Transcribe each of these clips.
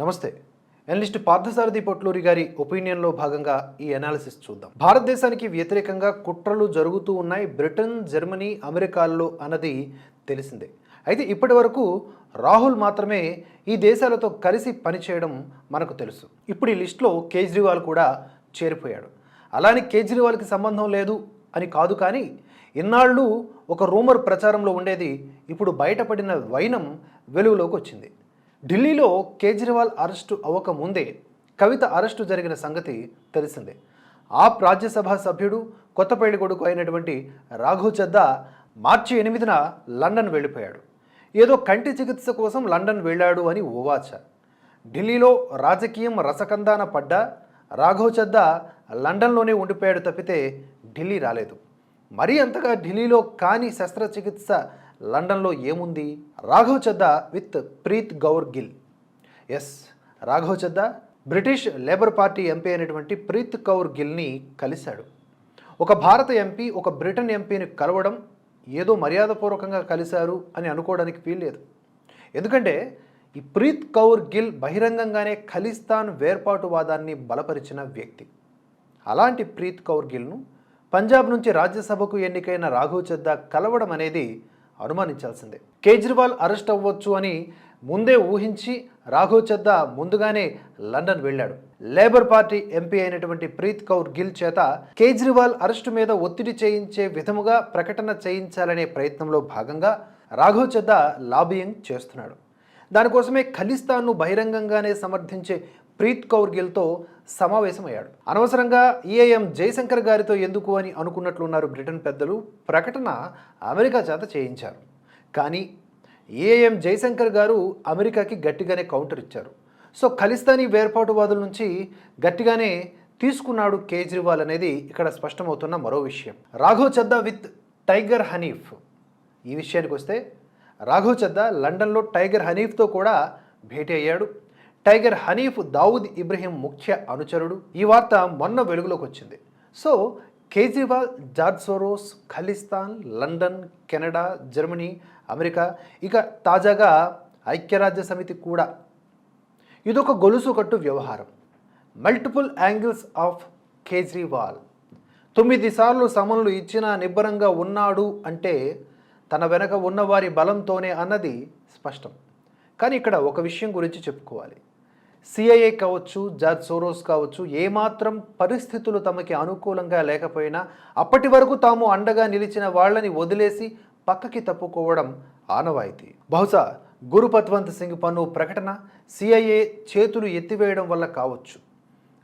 నమస్తే. ఎనలిస్ట్ పార్థసారథి పొట్లూరి గారి ఒపీనియన్లో భాగంగా ఈ అనాలిసిస్ చూద్దాం. భారతదేశానికి వ్యతిరేకంగా కుట్రలు జరుగుతూ ఉన్నాయి బ్రిటన్ జర్మనీ అమెరికాల్లో అన్నది తెలిసిందే. అయితే ఇప్పటి వరకు రాహుల్ మాత్రమే ఈ దేశాలతో కలిసి పనిచేయడం మనకు తెలుసు. ఇప్పుడు ఈ లిస్టులో కేజ్రీవాల్ కూడా చేరిపోయాడు. అలానే కేజ్రీవాల్కి సంబంధం లేదు అని కాదు కానీ ఇన్నాళ్ళు ఒక రూమర్ ప్రచారంలో ఉండేది ఇప్పుడు బయటపడిన వైనం వెలుగులోకి వచ్చింది. ఢిల్లీలో కేజ్రీవాల్ అరెస్టు అవ్వకముందే కవిత అరెస్టు జరిగిన సంగతి తెలిసిందే. ఆప్ రాజ్యసభ సభ్యుడు కొత్తపేడి కొడుకు అయినటువంటి రాఘవ్ చద్దా మార్చి ఎనిమిదిన లండన్ వెళ్ళిపోయాడు. ఏదో కంటి చికిత్స కోసం లండన్ వెళ్ళాడు అని ఓవాచ. ఢిల్లీలో రాజకీయం రసకందాన పడ్డా రాఘవ్ చద్దా లండన్లోనే ఉండిపోయాడు తప్పితే ఢిల్లీ రాలేదు. మరీ అంతగా ఢిల్లీలో కాని శస్త్రచికిత్స లండన్లో ఏముంది? Raghav Chadha with Preet Kaur Gill. Yes Raghav Chadha British Labour party MP అయినటువంటి ప్రీత్ కౌర్ గిల్ని కలిశాడు. ఒక భారత ఎంపీ ఒక బ్రిటన్ ఎంపీని కలవడం ఏదో మర్యాదపూర్వకంగా కలిశారు అని అనుకోవడానికి వీల్లేదు ఎందుకంటే ఈ ప్రీత్ కౌర్ గిల్ బహిరంగంగానే ఖలిస్తాన్ వేర్పాటువాదాన్ని బలపరిచిన వ్యక్తి. అలాంటి ప్రీత్ కౌర్ గిల్ను పంజాబ్ నుంచి రాజ్యసభకు ఎన్నికైన రాఘవ్ చద్దా కలవడం అనేది అనుమానించాల్సిందే. కేజ్రీవాల్ అరెస్ట్ అవ్వచ్చు అని ముందే ఊహించి రాఘవ్ చద్దా ముందుగానే లండన్ వెళ్ళాడు. లేబర్ పార్టీ ఎంపీ అయినటువంటి ప్రీత్ కౌర్ గిల్ చేత కేజ్రీవాల్ అరెస్టు మీద ఒత్తిడి చేయించే విధముగా ప్రకటన చేయించాలనే ప్రయత్నంలో భాగంగా రాఘవ్ చద్దా లాబియింగ్ చేస్తున్నాడు. దానికోసమే ఖలిస్తాన్ను బహిరంగంగానే సమర్థించే ప్రీత్ కౌర్ గిల్తో సమావేశమయ్యాడు. అనవసరంగా ఈఏఎం జయశంకర్ గారితో ఎందుకు అని అనుకున్నట్లున్నారు బ్రిటన్ పెద్దలు ప్రకటన అమెరికా చేత చేయించారు. కానీ ఏఎం జయశంకర్ గారు అమెరికాకి గట్టిగానే కౌంటర్ ఇచ్చారు. సో ఖలిస్తానీ వేర్పాటువాదుల నుంచి గట్టిగానే తీసుకున్నాడు కేజ్రీవాల్ అనేది ఇక్కడ స్పష్టమవుతున్న మరో విషయం. Raghav Chadha with Tiger Hanif. ఈ విషయానికి వస్తే రాఘవ్ చద్దా లండన్లో టైగర్ హనీఫ్తో కూడా భేటీ అయ్యాడు. టైగర్ హనీఫ్ దావుద్ ఇబ్రహీం ముఖ్య అనుచరుడు. ఈ వార్త మొన్న వెలుగులోకి వచ్చింది. So Kejriwal George Soros Khalistan London Canada Germany America ఇక తాజాగా ఐక్యరాజ్య సమితి కూడా. ఇదొక గొలుసు కట్టు వ్యవహారం. Multiple angles of Kejriwal. తొమ్మిది సార్లు సమన్లు ఇచ్చినా నిబ్బరంగా ఉన్నాడు అంటే తన వెనక ఉన్నవారి బలంతోనే అన్నది స్పష్టం. కానీ ఇక్కడ ఒక విషయం గురించి చెప్పుకోవాలి. సిఐఏ కావచ్చు జార్జ్ సోరోస్ కావచ్చు ఏమాత్రం పరిస్థితులు తమకి అనుకూలంగా లేకపోయినా అప్పటి వరకు తాము అండగా నిలిచిన వాళ్ళని వదిలేసి పక్కకి తప్పుకోవడం ఆనవాయితీ. బహుశా గురుపత్వంత్ సింగ్ పన్ను ప్రకటన సిఐఏ చేతులు ఎత్తివేయడం వల్ల కావచ్చు.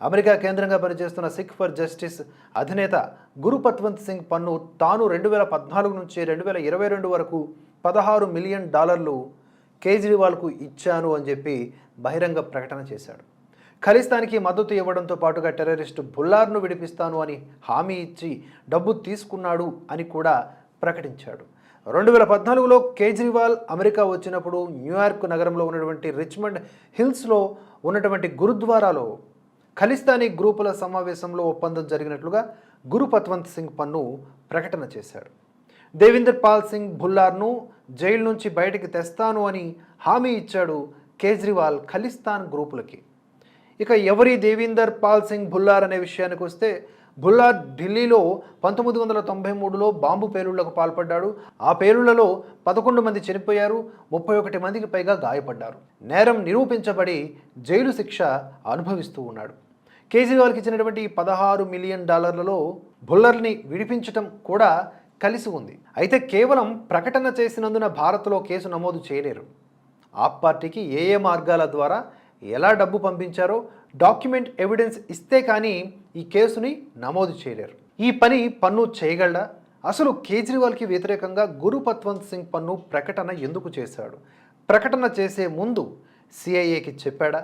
అమెరికా కేంద్రంగా పనిచేస్తున్న సిక్ ఫర్ జస్టిస్ అధినేత గురుపత్వంత్ సింగ్ పన్ను తాను రెండు వేల పద్నాలుగు నుంచి రెండు వేల ఇరవై రెండు వరకు పదహారు మిలియన్ డాలర్లు కేజ్రీవాల్కు ఇచ్చాను అని చెప్పి బహిరంగ ప్రకటన చేశాడు. ఖలిస్తానికి మద్దతు ఇవ్వడంతో పాటుగా టెర్రరిస్టు బుల్లార్ను విడిపిస్తాను అని హామీ ఇచ్చి డబ్బు తీసుకున్నాడు అని కూడా ప్రకటించాడు. రెండు వేల పద్నాలుగులో కేజ్రీవాల్ అమెరికా వచ్చినప్పుడు న్యూయార్క్ నగరంలో ఉన్నటువంటి రిచ్మండ్ హిల్స్లో ఉన్నటువంటి గురుద్వారాలో ఖలిస్తానీ గ్రూపుల సమావేశంలో ఒప్పందం జరిగినట్లుగా గురు పత్వంత్ సింగ్ పన్ను ప్రకటన చేశాడు. దేవిందర్ పాల్ సింగ్ భుల్లార్ను జైలు నుంచి బయటికి తెస్తాను అని హామీ ఇచ్చాడు కేజ్రీవాల్ ఖలిస్తాన్ గ్రూపులకి. ఇక ఎవరి దేవీందర్ పాల్ సింగ్ భుల్లార్ అనే విషయానికి వస్తే భుల్లార్ ఢిల్లీలో పంతొమ్మిది వందల తొంభై మూడులో బాంబు పేలుళ్ళకు పాల్పడ్డాడు. ఆ పేలుళ్ళలో పదకొండు మంది చనిపోయారు ముప్పై ఒకటి మందికి పైగా గాయపడ్డారు. నేరం నిరూపించబడి జైలు శిక్ష అనుభవిస్తూ ఉన్నాడు. కేజ్రీవాల్కి ఇచ్చినటువంటి పదహారు మిలియన్ డాలర్లలో భుల్లర్ని విడిపించటం కూడా కలిసి ఉంది అయితే కేవలం ప్రకటన చేసినందున భారత్లో కేసు నమోదు చేయలేరు. ఆప్ పార్టీకి ఏ ఏ మార్గాల ద్వారా ఎలా డబ్బు పంపించారో డాక్యుమెంట్ ఎవిడెన్స్ ఇస్తే కానీ ఈ కేసుని నమోదు చేయలేరు. ఈ పని పన్ను చేయగలడా? అసలు కేజ్రీవాల్కి వ్యతిరేకంగా గురు పత్వంత్ సింగ్ పన్ను ప్రకటన ఎందుకు చేశాడు? ప్రకటన చేసే ముందు సిఐఏకి చెప్పాడా?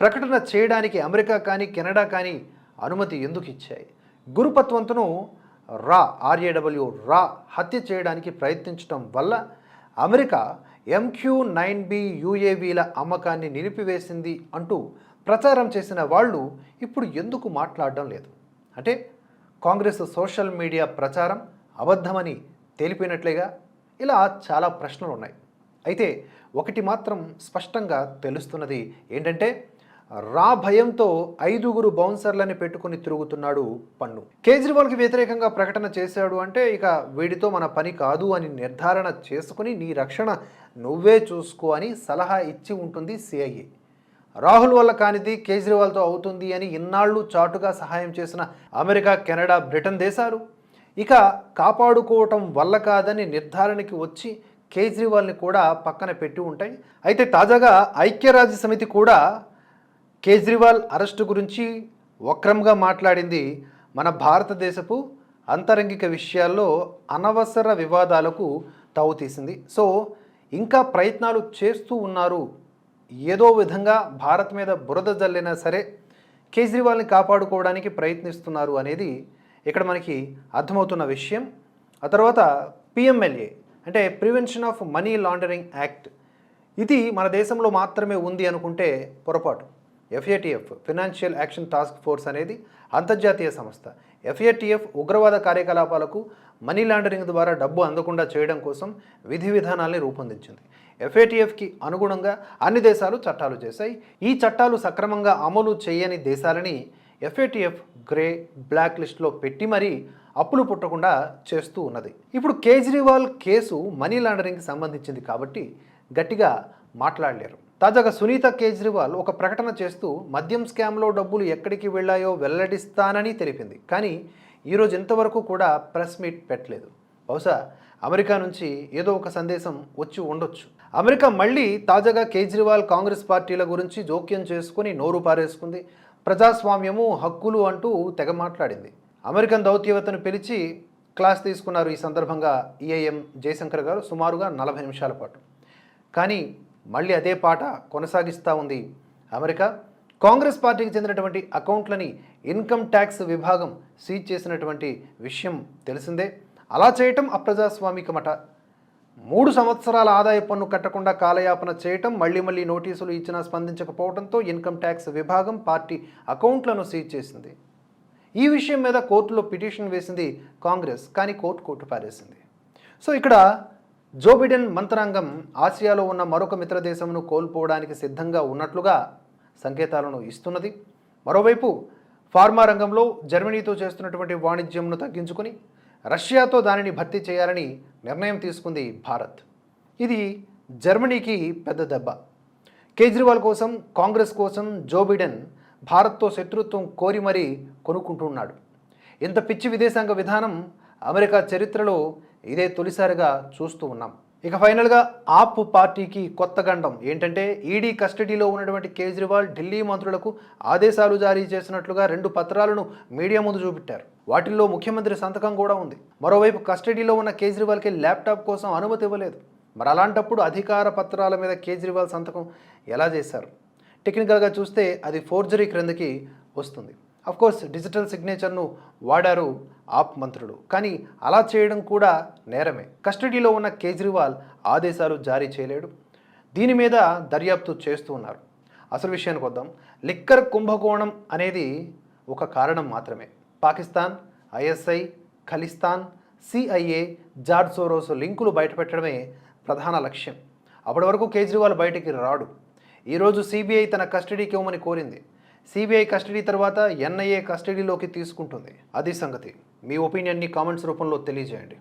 ప్రకటన చేయడానికి అమెరికా కానీ కెనడా కానీ అనుమతి ఎందుకు ఇచ్చాయి? గురుపత్వంతును రా ఆర్ఏడబ్ల్యూ రా హత్య చేయడానికి ప్రయత్నించడం వల్ల అమెరికా ఎంక్యూ నైన్ బి యుఏవీల అమ్మకాన్ని నిలిపివేసింది అంటూ ప్రచారం చేసిన వాళ్ళు ఇప్పుడు ఎందుకు మాట్లాడడం లేదు? అంటే కాంగ్రెస్ సోషల్ మీడియా ప్రచారం అబద్ధమని తేలిపోయినట్లేగా ఇలా చాలా ప్రశ్నలు ఉన్నాయి. అయితే ఒకటి మాత్రం స్పష్టంగా తెలుస్తున్నది ఏంటంటే రా భయంతో ఐదుగురు బౌన్సర్లని పెట్టుకుని తిరుగుతున్నాడు పన్ను. కేజ్రీవాల్కి వ్యతిరేకంగా ప్రకటన చేశాడు అంటే ఇక వీడితో మన పని కాదు అని నిర్ధారణ చేసుకుని నీ రక్షణ నువ్వే చూసుకో అని సలహా ఇచ్చి ఉంటుంది సిఐఏ. రాహుల్ వల్ల కానిది కేజ్రీవాల్తో అవుతుంది అని ఇన్నాళ్ళు చాటుగా సహాయం చేసిన అమెరికా కెనడా బ్రిటన్ దేశాలు. ఇక కాపాడుకోవటం వల్ల కాదని నిర్ధారణకి వచ్చి కేజ్రీవాల్ని కూడా పక్కన పెట్టి ఉంటాయి. అయితే తాజాగా ఐక్యరాజ్య సమితి కూడా కేజ్రీవాల్ అరెస్టు గురించి వక్రంగా మాట్లాడింది మన భారతదేశపు అంతరంగిక విషయాల్లో అనవసర వివాదాలకు తావు తీసింది. సో ఇంకా ప్రయత్నాలు చేస్తూ ఉన్నారు. ఏదో విధంగా భారత్ మీద బురద జల్లినా సరే కేజ్రీవాల్ని కాపాడుకోవడానికి ప్రయత్నిస్తున్నారు అనేది ఇక్కడ మనకి అర్థమవుతున్న విషయం. ఆ తర్వాత పిఎంఎల్ఏ అంటే prevention of money laundering act. ఇది మన దేశంలో మాత్రమే ఉంది అనుకుంటే పొరపాటు. FATF financial action task force అనేది అంతర్జాతీయ సంస్థ. ఎఫ్ఏటిఎఫ్ ఉగ్రవాద కార్యకలాపాలకు మనీ లాండరింగ్ ద్వారా డబ్బు అందకుండా చేయడం కోసం విధి విధానాల్ని రూపొందించింది. ఎఫ్ఏటిఎఫ్కి అనుగుణంగా అన్ని దేశాలు చట్టాలు చేశాయి. ఈ చట్టాలు సక్రమంగా అమలు చేయని దేశాలని ఎఫ్ఏటిఎఫ్ గ్రే బ్లాక్ లిస్ట్లో పెట్టి మరీ అప్పులు పుట్టకుండా చేస్తూ ఉన్నది. ఇప్పుడు కేజ్రీవాల్ కేసు మనీ లాండరింగ్కి సంబంధించింది కాబట్టి గట్టిగా మాట్లాడలేరు. తాజాగా సునీత కేజ్రీవాల్ ఒక ప్రకటన చేస్తూ మద్యం స్కామ్లో డబ్బులు ఎక్కడికి వెళ్ళాయో వెల్లడిస్తానని తెలిపింది. కానీ ఈరోజు ఇంతవరకు కూడా ప్రెస్ మీట్ పెట్టలేదు. బహుశా అమెరికా నుంచి ఏదో ఒక సందేశం వచ్చి ఉండొచ్చు. అమెరికా మళ్ళీ తాజాగా కేజ్రీవాల్ కాంగ్రెస్ పార్టీల గురించి జోక్యం చేసుకుని నోరు పారేసుకుంది. ప్రజాస్వామ్యము హక్కులు అంటూ తెగ మాట్లాడింది. అమెరికన్ దౌత్యవేత్తను పిలిచి క్లాస్ తీసుకున్నారు ఈ సందర్భంగా ఈఐఎం జయశంకర్ గారు సుమారుగా నలభై నిమిషాల పాటు. కానీ మళ్ళీ అదే పాట కొనసాగిస్తూ ఉంది. అమెరికా కాంగ్రెస్ పార్టీకి చెందినటువంటి అకౌంట్లని ఇన్కమ్ ట్యాక్స్ విభాగం సీజ్ చేసినటువంటి విషయం తెలిసిందే. అలా చేయటం అప్రజాస్వామికమట మూడు సంవత్సరాల ఆదాయ పన్ను కట్టకుండా కాలయాపన చేయటం మళ్ళీ మళ్ళీ నోటీసులు ఇచ్చినా స్పందించకపోవడంతో ఇన్కమ్ ట్యాక్స్ విభాగం పార్టీ అకౌంట్లను సీజ్ చేసింది. ఈ విషయం మీద కోర్టులో పిటిషన్ వేసింది కాంగ్రెస్ కానీ కోర్టు కోర్టు పారేసింది. సో ఇక్కడ జో బిడెన్ మంత్రాంగం ఆసియాలో ఉన్న మరొక మిత్ర దేశమును కోల్పోవడానికి సిద్ధంగా ఉన్నట్లుగా సంకేతాలను ఇస్తున్నది. మరోవైపు ఫార్మా రంగంలో జర్మనీతో చేస్తున్నటువంటి వాణిజ్యంను తగ్గించుకొని రష్యాతో దానిని భర్తీ చేయాలని నిర్ణయం తీసుకుంది భారత్. ఇది జర్మనీకి పెద్ద దెబ్బ. కేజ్రీవాల్ కోసం కాంగ్రెస్ కోసం జో బిడెన్ భారత్తో శత్రుత్వం కోరి మరీ కొనుక్కుంటున్నాడు. ఇంత పిచ్చి విదేశాంగ విధానం అమెరికా చరిత్రలో ఇదే తొలిసారిగా చూస్తూ ఉన్నాం. ఇక ఫైనల్గా ఆప్ పార్టీకి కొత్త గండం. ఏంటంటే ఈడీ కస్టడీలో ఉన్నటువంటి కేజ్రీవాల్ ఢిల్లీ మంత్రులకు ఆదేశాలు జారీ చేసినట్లుగా రెండు పత్రాలను మీడియా ముందు చూపెట్టారు. వాటిల్లో ముఖ్యమంత్రి సంతకం కూడా ఉంది. మరోవైపు కస్టడీలో ఉన్న కేజ్రీవాల్కి ల్యాప్టాప్ కోసం అనుమతి ఇవ్వలేదు. మరి అలాంటప్పుడు అధికార పత్రాల మీద కేజ్రీవాల్ సంతకం ఎలా చేశారు? టెక్నికల్గా చూస్తే అది ఫోర్జరీ క్రిందకి వస్తుంది. కోర్స్ డిజిటల్ సిగ్నేచర్ను వాడారు ఆప్ మంత్రుడు కానీ అలా చేయడం కూడా నేరమే. కస్టడీలో ఉన్న కేజ్రీవాల్ ఆదేశాలు జారీ చేయలేడు. దీని మీద దర్యాప్తు చేస్తూ ఉన్నారు. అసలు విషయానికి వద్దాం. లిక్కర్ కుంభకోణం అనేది ఒక కారణం మాత్రమే. Pakistan ISI Khalistan CIA George Soros లింకులు బయటపెట్టడమే ప్రధాన లక్ష్యం. అప్పటి వరకు కేజ్రీవాల్ బయటికి రాడు. ఈరోజు సిబిఐ తన కస్టడీకి ఇవ్వమని కోరింది. సిబిఐ కస్టడీ తర్వాత ఎన్ఐఏ కస్టడీలోకి తీసుకుంటుంది. అది సంగతి. మీ ఒపీనియన్ని కామెంట్స్ రూపంలో తెలియజేయండి.